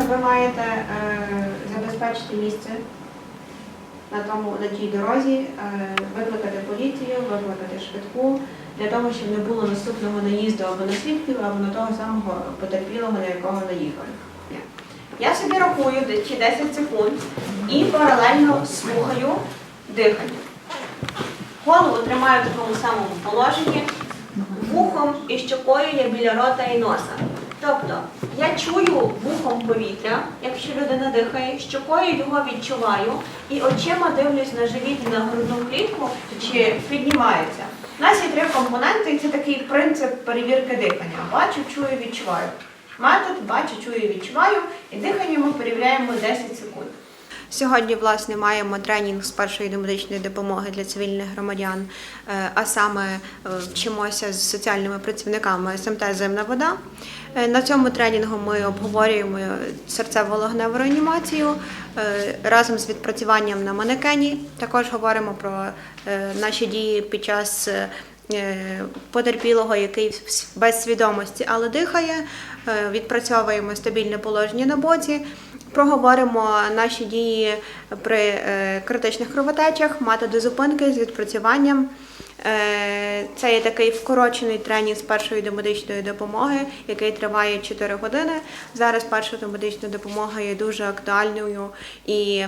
ви маєте е, забезпечити місце на тому на тій дорозі, е, викликати поліцію, викликати швидку для того, щоб не було наступного наїзду або на свідків, або на того самого потерпілого, на якого наїхали. Я собі рахую чи 10 секунд і паралельно слухаю дихання. Голову тримаю в такому самому положенні, вухом і щокою я біля рота і носа. Тобто я чую вухом повітря, якщо людина дихає, щокою його відчуваю і очима дивлюсь на живіт на грудну клітку, чи піднімається. У нас є три компоненти, і це такий принцип перевірки дихання. Бачу, чую, відчуваю. Метод бачу, чую, відчуваю, і дихання ми перевіряємо 10 секунд. Сьогодні, власне, маємо тренінг з першої домедичної допомоги для цивільних громадян, е, а саме е, вчимося з соціальними працівниками СМТ Зимна вода. Е, На цьому тренінгу ми обговорюємо серцево-легеневу реанімацію разом з відпрацюванням на манекені. Також говоримо про наші дії під час. Потерпілого, який без свідомості, але дихає, відпрацьовуємо стабільне положення на боці, проговоримо наші дії при е, критичних кровотечах, методи зупинки з відпрацюванням. Е, Це є такий вкорочений тренінг з першої домедичної допомоги, який триває 4 години. Зараз перша домедична допомога є дуже актуальною і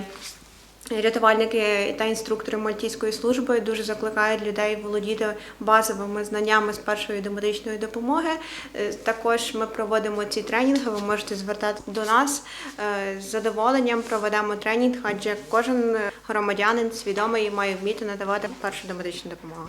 Рятувальники та інструктори Мальтійської служби дуже закликають людей володіти базовими знаннями з першої домедичної допомоги. Е, Також ми проводимо ці тренінги. Ви можете звертатися до нас Е, з задоволенням. Проведемо тренінг, адже кожен громадянин свідомий має вміти надавати першу домедичну допомогу.